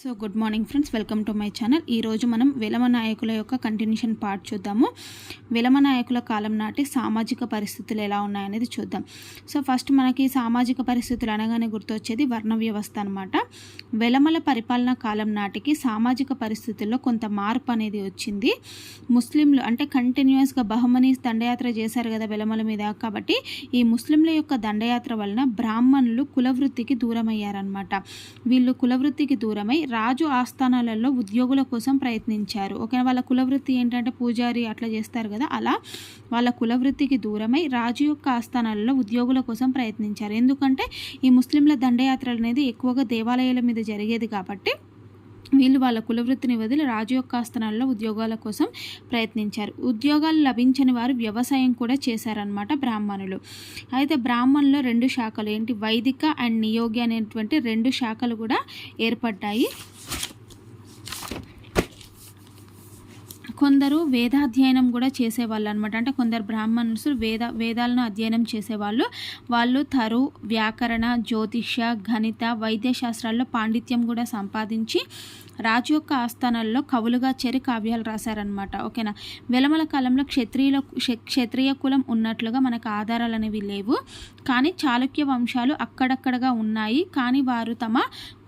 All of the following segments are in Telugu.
So good morning friends welcome to my channel ఈరోజు మనం వెలమ నాయకుల యొక్క కంటిన్యూషన్ పార్ట్ చూద్దాము. విలమ నాయకుల కాలం నాటి సామాజిక పరిస్థితులు ఎలా ఉన్నాయనేది చూద్దాం. సో ఫస్ట్ మనకి సామాజిక పరిస్థితులు అనగానే గుర్తొచ్చేది వర్ణ వ్యవస్థ అనమాట వెలమల పరిపాలన కాలం నాటికి సామాజిక పరిస్థితుల్లో కొంత మార్పు అనేది వచ్చింది. ముస్లింలు అంటే కంటిన్యూస్గా బహుమని దండయాత్ర చేశారు కదా వెలమల మీద. కాబట్టి ఈ ముస్లింల యొక్క దండయాత్ర వలన బ్రాహ్మణులు కులవృత్తికి దూరమయ్యారనమాట వీళ్ళు కులవృత్తికి దూరమై రాజు ఆస్థానాలలో ఉద్యోగుల కోసం ప్రయత్నించారు. ఓకే వాళ్ళ కులవృత్తి ఏంటంటే పూజారి అట్లా చేస్తారు కదా అలా వాళ్ళ కులవృత్తికి దూరమై రాజు యొక్క ఆస్థానాలలో ఉద్యోగుల కోసం ప్రయత్నించారు. ఎందుకంటే ఈ ముస్లింల దండయాత్రలు అనేది ఎక్కువగా దేవాలయాల మీద జరిగేది కాబట్టి వీళ్ళు వాళ్ళ కులవృత్తిని వదిలి రాజు యొక్క ఆస్థానాల్లో ఉద్యోగాల కోసం ప్రయత్నించారు. ఉద్యోగాలు లభించని వారు వ్యవసాయం కూడా చేశారనమాట బ్రాహ్మణులు. అయితే బ్రాహ్మణులో రెండు శాఖలు ఏంటి వైదిక అండ్ నియోగి అనేటువంటి రెండు శాఖలు కూడా ఏర్పడ్డాయి. కొందరు వేదాధ్యయనం కూడా చేసేవాళ్ళు అనమాట అంటే కొందరు బ్రాహ్మణులు వేద వేదాలను అధ్యయనం చేసేవాళ్ళు. వాళ్ళు తరు వ్యాకరణ జ్యోతిష గణిత వైద్య శాస్త్రాల్లో పాండిత్యం కూడా సంపాదించి రాజు యొక్క ఆస్థానాల్లో కవులుగా చేరి కావ్యాలు రాశారనమాట ఓకేనా? వెలమల కాలంలో క్షత్రియుల క్షత్రియ కులం ఉన్నట్లుగా మనకు ఆధారాలు అనేవి లేవు. కానీ చాళుక్య వంశాలు అక్కడక్కడగా ఉన్నాయి. కానీ వారు తమ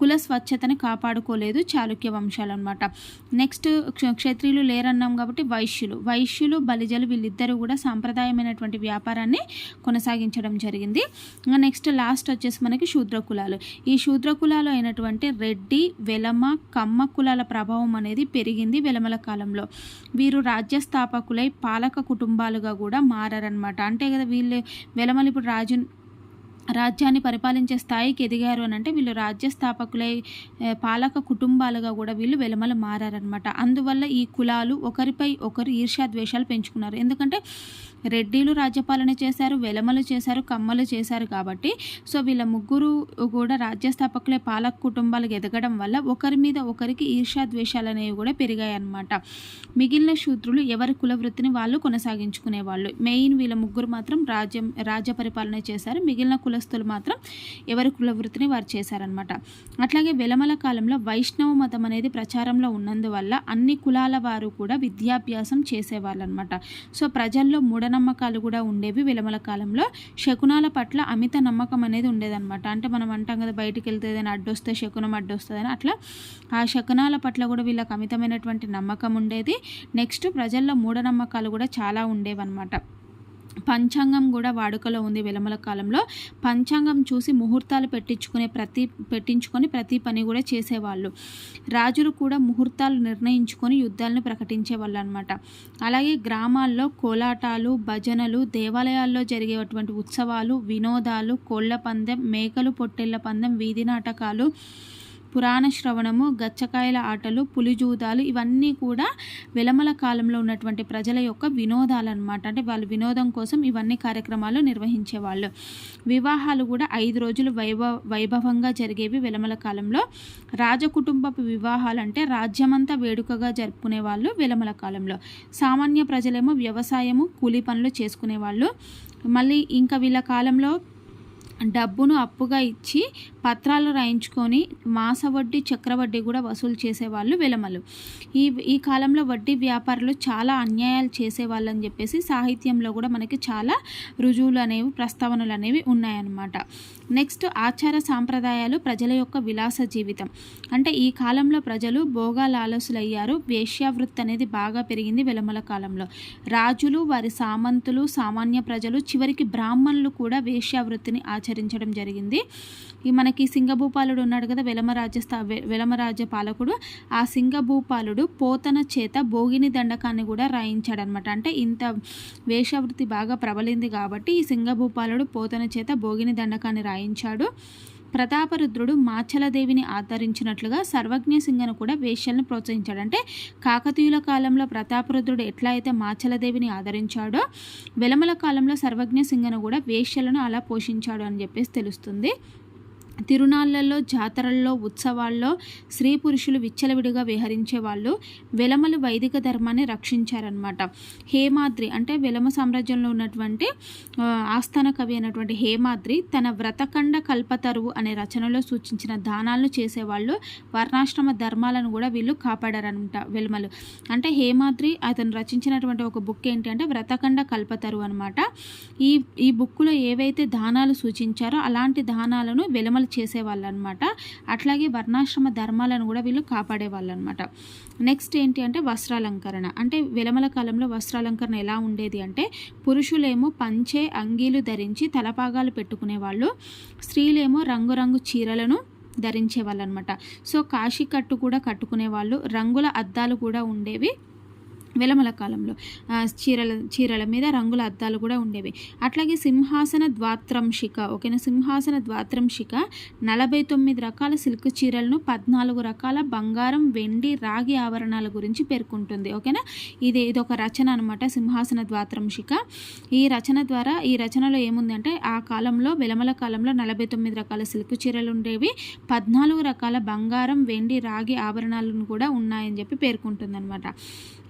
కుల స్వచ్ఛతను కాపాడుకోలేదు చాళుక్య వంశాలు అనమాట నెక్స్ట్ క్షత్రియులు లేరన్న కాబట్టి వైశ్యులు. వైశ్యులు బలిజలు వీళ్ళిద్దరూ కూడా సాంప్రదాయమైనటువంటి వ్యాపారాన్ని కొనసాగించడం జరిగింది. నెక్స్ట్ లాస్ట్ వచ్చేసి మనకి శూద్ర కులాలు. ఈ శూద్ర కులాలు అయినటువంటి రెడ్డి వెలమ కమ్మ కులాల ప్రభావం అనేది పెరిగింది వెలమల కాలంలో. వీరు రాజ్యస్థాపకులై పాలక కుటుంబాలుగా కూడా మారారనమాట అంటే కదా వీళ్ళు వెలమలు ఇప్పుడు రాజు రాజ్యాన్ని పరిపాలించే స్థాయికి ఎదిగారు అని అంటే వీళ్ళు రాజ్య స్థాపకులై పాలక కుటుంబాలుగా కూడా వీళ్ళు వెలమలు మారారనమాట అందువల్ల ఈ కులాలు ఒకరిపై ఒకరు ఈర్ష్యాద్వేషాలు పెంచుకున్నారు. ఎందుకంటే రెడ్డిలు రాజ్యపాలన చేశారు వెలమలు చేశారు కమ్మలు చేశారు కాబట్టి. సో వీళ్ళ ముగ్గురు కూడా రాజ్యస్థాపకులే పాలక కుటుంబాలకు ఎదగడం వల్ల ఒకరి మీద ఒకరికి ఈర్ష్యాద్వేషాలు అనేవి కూడా పెరిగాయి అన్నమాట మిగిలిన శూద్రులు ఎవరి కుల వృత్తిని వాళ్ళు కొనసాగించుకునేవాళ్ళు. మెయిన్ వీళ్ళ ముగ్గురు మాత్రం రాజ్యం రాజ్య పరిపాలన చేశారు. మిగిలిన కుల కులస్తులు మాత్రం ఎవరి కుల వృత్తిని వారు చేశారనమాట అట్లాగే వెలమల కాలంలో వైష్ణవ మతం అనేది ప్రచారంలో ఉన్నందువల్ల అన్ని కులాల వారు కూడా విద్యాభ్యాసం చేసేవాళ్ళు అనమాట సో ప్రజల్లో మూఢనమ్మకాలు కూడా ఉండేవి వెలమల కాలంలో. శకునాల పట్ల అమిత నమ్మకం అనేది ఉండేదన్నమాట. అంటే మనం అంటాం కదా బయటికి వెళ్తే ఏదైనా అడ్డొస్తే శకునం అడ్డొస్తుందని. అట్లా ఆ శకునాల పట్ల కూడా వీళ్ళకి అమితమైనటువంటి నమ్మకం ఉండేది. నెక్స్ట్ ప్రజల్లో మూఢనమ్మకాలు కూడా చాలా ఉండేవన్నమాట. పంచాంగం కూడా వాడుకలో ఉంది విలమల కాలంలో. పంచాంగం చూసి ముహూర్తాలు పెట్టించుకునే ప్రతి పెట్టించుకొని ప్రతి పని కూడా చేసేవాళ్ళు. రాజులు కూడా ముహూర్తాలు నిర్ణయించుకొని యుద్ధాలను ప్రకటించేవాళ్ళు అనమాట అలాగే గ్రామాల్లో కోలాటాలు భజనలు దేవాలయాల్లో జరిగేటువంటి ఉత్సవాలు వినోదాలు కోళ్ళ పందెం మేకలు పొట్టేళ్ళ పందెం వీధి నాటకాలు పురాణ శ్రవణము గచ్చకాయల ఆటలు పులిజూదాలు ఇవన్నీ కూడా వెలమల కాలంలో ఉన్నటువంటి ప్రజల యొక్క వినోదాలు అనమాట అంటే వాళ్ళు వినోదం కోసం ఇవన్నీ కార్యక్రమాలు నిర్వహించేవాళ్ళు. వివాహాలు కూడా ఐదు రోజులు వైభవ వైభవంగా జరిగేవి వెలమల కాలంలో. రాజకుటుంబపు వివాహాలు అంటే రాజ్యమంతా వేడుకగా జరుపుకునే వాళ్ళు వెలమల కాలంలో. సామాన్య ప్రజలేమో వ్యవసాయము కూలీ పనులు చేసుకునేవాళ్ళు. మళ్ళీ ఇంకా వీళ్ళ కాలంలో డబ్బును అప్పుగా ఇచ్చి పత్రాలు రాయించుకొని మాస వడ్డీ చక్రవడ్డీ కూడా వసూలు చేసేవాళ్ళు విలమలు. ఈ ఈ కాలంలో వడ్డీ వ్యాపారులు చాలా అన్యాయాలు చేసేవాళ్ళని చెప్పేసి సాహిత్యంలో కూడా మనకి చాలా రుజువులు అనేవి ప్రస్తావనలు అనేవి ఉన్నాయన్నమాట. నెక్స్ట్ ఆచార సాంప్రదాయాలు ప్రజల యొక్క విలాస జీవితం. అంటే ఈ కాలంలో ప్రజలు భోగాలాలసులయ్యారు వేశ్యావృత్తి అనేది బాగా పెరిగింది వెలమల కాలంలో. రాజులు వారి సామంతులు సామాన్య ప్రజలు చివరికి బ్రాహ్మణులు కూడా వేశ్యావృత్తిని ఆచరించడం జరిగింది. ఈ మనకి సింగభూపాలుడు ఉన్నాడు కదా వెలమ స్థా వెలమరాజ్య పాలకుడు. ఆ సింగభూపాలుడు పోతన చేత భోగిని దండకాన్ని కూడా రాయించాడనమాట అంటే ఇంత వేషవృత్తి బాగా ప్రబలింది కాబట్టి ఈ సింగభూపాలుడు పోతన చేత భోగిని దండకాన్ని రాయించాడు. ప్రతాపరుద్రుడు మాచలదేవిని ఆదరించినట్లుగా సర్వజ్ఞ సింగను కూడా వేష్యలను ప్రోత్సహించాడు. అంటే కాకతీయుల కాలంలో ప్రతాపరుద్రుడు ఎట్లా అయితే మాచలదేవిని ఆదరించాడో వెలమల కాలంలో సర్వజ్ఞ సింగను కూడా వేష్యలను అలా పోషించాడు అని చెప్పేసి తెలుస్తుంది. తిరునాళ్ళల్లో జాతరల్లో ఉత్సవాల్లో స్త్రీ పురుషులు విచ్చలవిడిగా విహరించే వాళ్ళు వెలమలు వైదిక ధర్మాన్ని రక్షించారనమాట హేమాద్రి అంటే వెలమ సామ్రాజ్యంలో ఉన్నటువంటి ఆస్థాన కవి అయినటువంటి హేమాద్రి తన వ్రతకండ కల్పతరువు అనే రచనలో సూచించిన దానాలను చేసేవాళ్ళు వర్ణాశ్రమ ధర్మాలను కూడా వీళ్ళు కాపాడారనమాట వెలమలు. అంటే హేమాద్రి అతను రచించినటువంటి ఒక బుక్ ఏంటి అంటే వ్రతకండ కల్పతరువు అనమాట ఈ ఈ బుక్లో ఏవైతే దానాలు సూచించారో అలాంటి దానాలను వెలమలు చేసేవాళ్ళు అనమాట అట్లాగే వర్ణాశ్రమ ధర్మాలను కూడా వీళ్ళు కాపాడేవాళ్ళు అనమాట నెక్స్ట్ ఏంటి అంటే వస్త్రాలంకరణ. అంటే వెలమల కాలంలో వస్త్రాలంకరణ ఎలా ఉండేది అంటే పురుషులేమో పంచే అంగీలు ధరించి తలపాగాలు పెట్టుకునేవాళ్ళు. స్త్రీలేమో రంగురంగు చీరలను ధరించేవాళ్ళు అనమాట సో కాశీ కట్టు కూడా కట్టుకునేవాళ్ళు. రంగుల అద్దాలు కూడా ఉండేవి. వెలమల కాలంలో. చీరల చీరల మీద రంగుల అద్దాలు కూడా ఉండేవి. అట్లాగే సింహాసన ద్వాత్రంశిక ఓకేనా? సింహాసన ద్వాత్రంశిక నలభై తొమ్మిది రకాల సిల్క్ చీరలను పద్నాలుగు రకాల బంగారం వెండి రాగి ఆభరణాల గురించి పేర్కొంటుంది ఓకేనా? ఇది ఇది ఒక రచన అనమాట సింహాసన ద్వాత్రంశిక ఈ రచన ద్వారా ఈ రచనలో ఏముందంటే ఆ కాలంలో వెలమల కాలంలో నలభై తొమ్మిది రకాల సిల్క్ చీరలు ఉండేవి. పద్నాలుగు రకాల బంగారం వెండి రాగి ఆభరణాలను కూడా ఉన్నాయని చెప్పి పేర్కొంటుంది అనమాట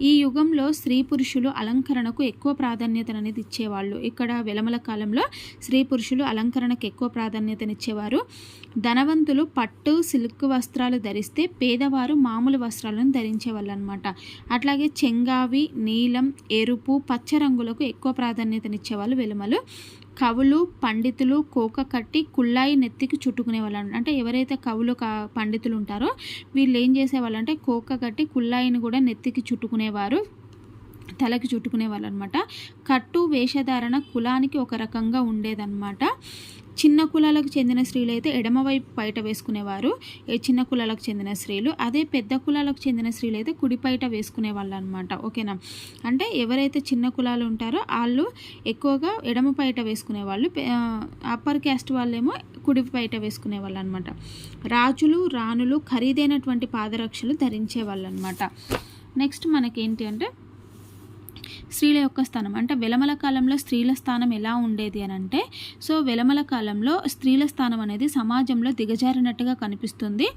ఈ యుగంలో స్త్రీ పురుషులు అలంకరణకు ఎక్కువ ప్రాధాన్యత అనేది ఇచ్చేవాళ్ళు. ఇక్కడ వెలమల కాలంలో స్త్రీ పురుషులు అలంకరణకు ఎక్కువ ప్రాధాన్యతనిచ్చేవారు. ధనవంతులు పట్టు సిల్క్ వస్త్రాలు ధరిస్తే పేదవారు మామూలు వస్త్రాలను ధరించేవాళ్ళు అనమాట అట్లాగే చెంగావి నీలం ఎరుపు పచ్చ రంగులకు ఎక్కువ ప్రాధాన్యతనిచ్చేవాళ్ళు వెలుమలు. కవులు పండితులు కోక కట్టి కుళ్ళాయి నెత్తికి చుట్టుకునే వాళ్ళు అంటే ఎవరైతే కవులు పండితులు ఉంటారో వీళ్ళు ఏం చేసేవాళ్ళు అంటే కోక కట్టి కుళ్ళాయిని కూడా నెత్తికి చుట్టుకునేవారు తలకి చుట్టుకునేవాళ్ళు అనమాట కట్టు వేషధారణ కులానికి ఒక రకంగా ఉండేదన్నమాట. చిన్న కులాలకు చెందిన స్త్రీలు అయితే ఎడమవైపు బయట వేసుకునేవారు చిన్న కులాలకు చెందిన స్త్రీలు అదే పెద్ద కులాలకు చెందిన స్త్రీలు అయితే కుడి పైట వేసుకునే వాళ్ళు అనమాట ఓకేనా? అంటే ఎవరైతే చిన్న కులాలు ఉంటారో వాళ్ళు ఎక్కువగా ఎడమ పైట వేసుకునే వాళ్ళు అప్పర్ క్యాస్ట్ వాళ్ళేమో కుడి పైట వేసుకునే వాళ్ళు అనమాట రాజులు రాణులు ఖరీదైనటువంటి పాదరక్షలు ధరించే వాళ్ళు అనమాట నెక్స్ట్ మనకేంటి అంటే స్త్రీల యొక్క స్థానం. అంటే వెలమల కాలంలో స్త్రీల స్థానం ఎలా ఉండేది అని అంటే సో వెలమల కాలంలో స్త్రీల స్థానం అనేది సమాజంలో దిగజారినట్టుగా కనిపిస్తుంది.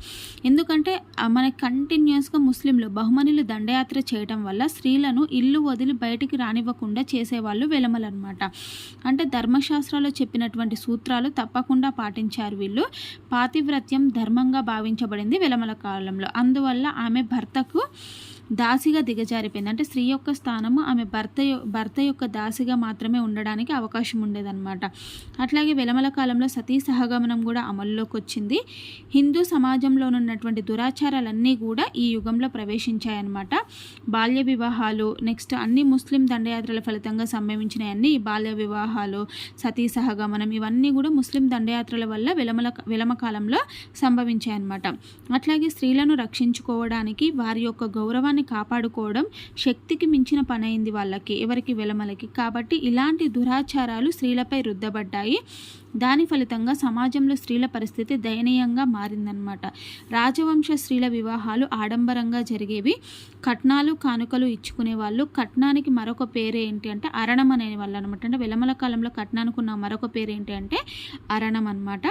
ఎందుకంటే మన కంటిన్యూస్గా ముస్లింలు బహుమనులు దండయాత్ర చేయడం వల్ల స్త్రీలను ఇల్లు వదిలి బయటికి రానివ్వకుండా చేసేవాళ్ళు వెలమలు అనమాట అంటే ధర్మశాస్త్రాలు చెప్పినటువంటి సూత్రాలు తప్పకుండా పాటించారు వీళ్ళు. పాతివ్రత్యం ధర్మంగా భావించబడింది వెలమల కాలంలో. అందువల్ల ఆమె భర్తకు దాసిగా దిగజారిపోయింది. అంటే స్త్రీ యొక్క స్థానము ఆమె భర్త భర్త యొక్క దాసిగా మాత్రమే ఉండడానికి అవకాశం ఉండేదన్నమాట. అట్లాగే వెలమల కాలంలో సతీ సహగమనం కూడా అమల్లోకి వచ్చింది హిందూ సమాజంలో ఉన్నటువంటి దురాచారాలన్నీ కూడా ఈ యుగంలో ప్రవేశించాయన్నమాట. బాల్య వివాహాలు నెక్స్ట్ అన్ని ముస్లిం దండయాత్రల ఫలితంగా సంభవించిన అన్ని బాల్య వివాహాలు సతీ సహగమనం ఇవన్నీ కూడా ముస్లిం దండయాత్రల వల్ల విలమల విలమ కాలంలో సంభవించాయన్నమాట. అట్లాగే స్త్రీలను రక్షించుకోవడానికి వారి యొక్క గౌరవాన్ని కుటుంబాన్ని కాపాడుకోవడం శక్తికి మించిన పనైంది వాళ్ళకి ఎవరికి వెలమలకి. కాబట్టి ఇలాంటి దురాచారాలు స్త్రీలపై రుద్దబడ్డాయి. దాని ఫలితంగా సమాజంలో స్త్రీల పరిస్థితి దయనీయంగా మారిందనమాట రాజవంశ స్త్రీల వివాహాలు ఆడంబరంగా జరిగేవి. కట్నాలు కానుకలు ఇచ్చుకునే వాళ్ళు కట్నానికి మరొక పేరు ఏంటి అంటే అరణం అనే వాళ్ళు అనమాట అంటే వెలమల కాలంలో కట్నానికి ఉన్న మరొక పేరు ఏంటి అంటే అరణం అనమాట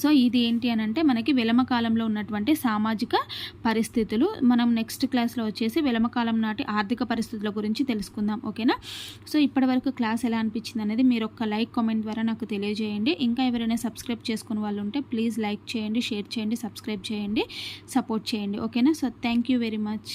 సో ఇది ఏంటి అని అంటే మనకి వెలమ కాలంలో ఉన్నటువంటి సామాజిక పరిస్థితులు. మనం నెక్స్ట్ క్లాస్లో వచ్చేసి వెలమ కాలం నాటి ఆర్థిక పరిస్థితుల గురించి తెలుసుకుందాం ఓకేనా? సో ఇప్పటివరకు క్లాస్ ఎలా అనిపించింది అనేది మీరు ఒక లైక్ కామెంట్ ద్వారా నాకు తెలియజేయండి. ఇంకా ఎవరైనా సబ్స్క్రైబ్ చేసుకునే వాళ్ళు ఉంటే ప్లీజ్ లైక్ చేయండి షేర్ చేయండి సబ్స్క్రైబ్ చేయండి సపోర్ట్ చేయండి ఓకేనా? So thank you very much